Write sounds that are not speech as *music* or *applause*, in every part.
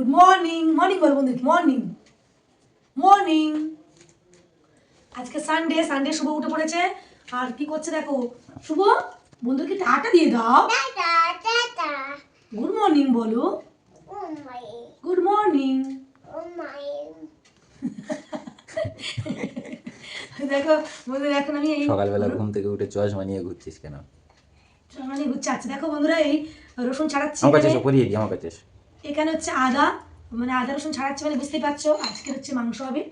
Good morning morning বল বন্ধু morning morning আজকে সানডে সানডে শুভ উঠে পড়েছে। আর কি করছে দেখো? শুভ? বন্ধুকে টাটা দিয়ে দাও. গুড মর্নিং বলো। Good morning. দেখো বন্ধুরা এখন আমি এই সকালবেলা ঘুম থেকে উঠে চশমা নিয়ে ঘুরছিস কেন? মানে গুচ্ছাচ্ছে দেখো বন্ধুরা এই রসুন ছাড়াচ্ছি। আমার কাছে পরিয়ে দিই আমার কাছে এসো। এখানে হচ্ছে আদা মানে আদা, রসুন ছাড়াচ্ছে মানে বুঝতেই পারছ, আজকে হচ্ছে মাংস হবে।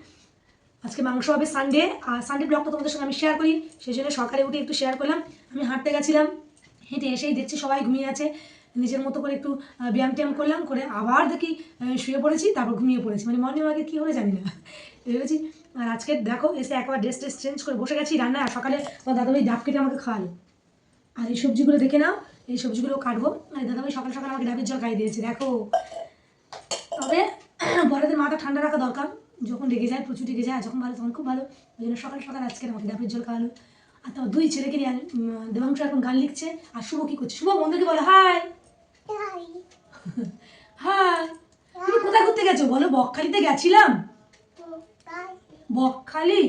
আজকে মাংস হবে সানডে আর সানডে ব্লগটা তোমাদের সঙ্গে আমি শেয়ার করি, সেই জন্য সকালে উঠে একটু শেয়ার করলাম। আমি হাঁটতে গেছিলাম, হেঁটে এসেই দেখছি সবাই ঘুমিয়ে আছে। নিজের মতো করে একটু ব্যায়াম ট্যায়াম করলাম, করে আবার দেখি শুয়ে পড়েছি, তারপর ঘুমিয়ে পড়েছি। মানে মর্নিং ওয়াকে কী হলে জানি না। ভেবেছি, আর আজকে দেখো, এসে একবার ড্রেস ট্রেস চেঞ্জ করে বসে গেছি রান্না সকালে আমার দাদাভাই ডাব কেটে আমাকে খাওয়ালো। আর এই সবজিগুলো দেখে নাও এই সবজিগুলো কাটবো। আর দাদাভাই সকাল সকাল আমাকে ডাবের জল খাইয়ে দিয়েছে দেখো। তবে *clears throat* বড়দের মাথা ঠান্ডা রাখা দরকার যখন রেগে যায় প্রচুর রেগে যায় যখন ভালো তখন খুব ভালো। ওই জন্য সকাল সকাল আজকে আমাকে ডাবের জল খাওয়ালো। আর তোমার দুই ছেলেকে নিয়ে দেবাংশ এখন গান লিখছে আর শুভ কি করছে? শুভ বন্ধুকে বলো হাই. হাই। তুমি কোথায় ঘুরতে গেছো? বলো বকখালিতে গেছিলাম? বকখালি।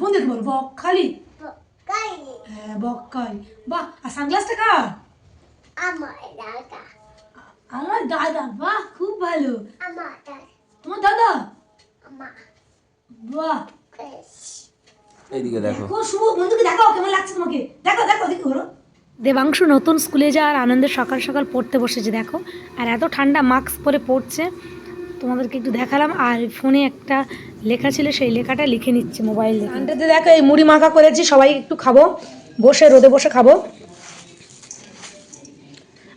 বন্ধুকে বলো বকখালি। হ্যাঁ বাহ আর সানগ্লাসটা কার? আমার দাদা। আমার দাদা বাহ খুব ভালো। আমার দাদা। তোমার দাদা? আমার। বাহ. এইদিকে দেখো। দেখো শুভ বন্ধুকে দেখো কেমন লাগছে তোমাকে? দেখো দেখো দেবাংশু নতুন স্কুলে যাওয়ার আনন্দে সকাল সকাল পড়তে বসেছে দেখো। আর এত ঠান্ডা মাস্ক পরে পড়ছে তোমাদেরকে একটু দেখালাম। আর ফোনে একটা লেখা ছিল সেই লেখাটা লিখে নিচ্ছে মোবাইল দেখো এই মুড়ি মাখা করেছি সবাই একটু খাব। বসে রোদে বসে খাব।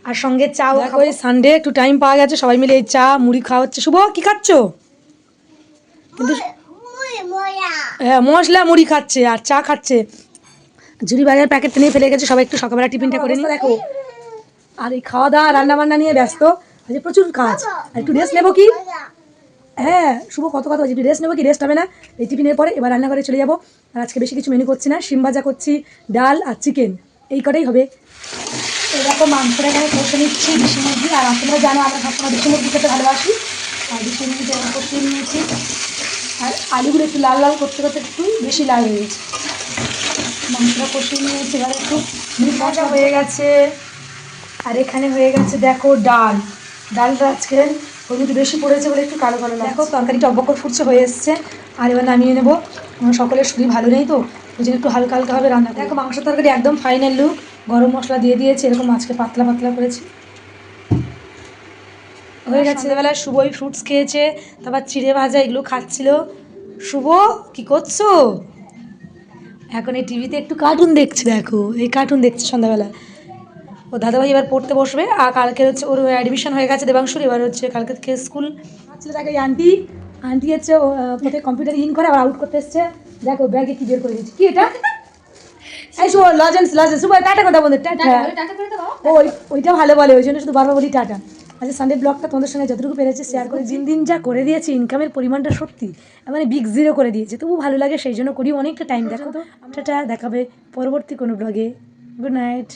আর সঙ্গে চাও দেখো সানডে একটু টাইম পাওয়া গেছে সবাই মিলে এই চা মুড়ি খাওয়া হচ্ছে। শুভ কি খাচ্ছ? কিন্তু হ্যাঁ মশলা মুড়ি খাচ্ছে আর চা খাচ্ছে। জুড়ি বাজার প্যাকেট নিয়ে ফেলে গেছে সবাই একটু সকালবেলা টিফিনটা করে নিই দেখো। আর এই খাওয়া দাওয়া রান্না বান্না নিয়ে ব্যস্ত। আজকে প্রচুর কাজ। আর একটু রেস্ট নেব কি. হ্যাঁ শুভ কত কথা বলছি রেস্ট নেব কি? রেস্ট হবে না? এই টিফিনের পরে এবার রান্না করে চলে যাব। আর আজকে বেশি কিছু মেনু করছি না। শিম ভাজা করছি, ডাল আর চিকেন এই কটাই হবে। এরকম মাংসটা এখানে কষে নিচ্ছি দেশি মুরগি আর তোমরা জানো, আমরা সবসময় দেশি মুরগি খেতে ভালোবাসি। আর দেশি মুরগিটা কষিয়ে নিয়েছি। আর আলুগুলো একটু লাল লাল করতে করতে একটু বেশি লাল হয়ে গেছে। মাংসটা কষিয়ে নিয়েছি, এবার একটু মশলা হয়ে গেছে। আর এখানে হয়ে গেছে, দেখো, ডাল। ডালটা আজকে হলুদ বেশি পড়েছে বলে একটু কালো কালো দেখো তরকারিটা অবকর ফুটছে হয়ে এসছে। আর এবার নামিয়ে নেব। সকলের শরীর ভালো নেই তো ওই জন্য একটু হালকা হালকা হবে রান্না দেখো মাংস তরকারি একদম ফাইনাল লুক গরম মশলা দিয়ে দিয়েছি এরকম আজকে পাতলা পাতলা করেছি। হয়ে গেছে। সন্ধ্যাবেলায় শুভই ফ্রুটস খেয়েছে তারপর চিড়ে ভাজা এগুলো খাচ্ছিল। শুভ কি করছ? এখন এই টিভিতে একটু কার্টুন দেখছে দেখো। এই কার্টুন দেখছে সন্ধ্যাবেলা। ও দাদাভাই এবার পড়তে বসবে। আর কালকে হচ্ছে ওর অ্যাডমিশন হয়ে গেছে দেবাংশুর এবার হচ্ছে কালকে থেকে স্কুল ছেলে দেখো এই আন্টি আন্টি হচ্ছে ও, আহ, কম্পিউটার ইন করে আবার আউট করতে এসছে। দেখো ব্যাগে কি বের করে দিয়েছে। কি এটা? লজেন্স লজেন্স শুভ টাটা কথা বলতে টাটা। ও ওই ওইটা ভালো বলে ওই জন্য শুধু বারবার বলি টাটা। আচ্ছা সানডে ব্লগটা তোমাদের সঙ্গে যতটুকু পেরেছে শেয়ার করে দিন দিন যা করে দিয়েছে ইনকামের পরিমাণটা সত্যি মানে বিগ জিরো করে দিয়েছে। তবু ভালো লাগে সেই জন্য করি অনেকটা টাইম দেখো। তো টাটা দেখাবে পরবর্তী কোনো ব্লগে গুড নাইট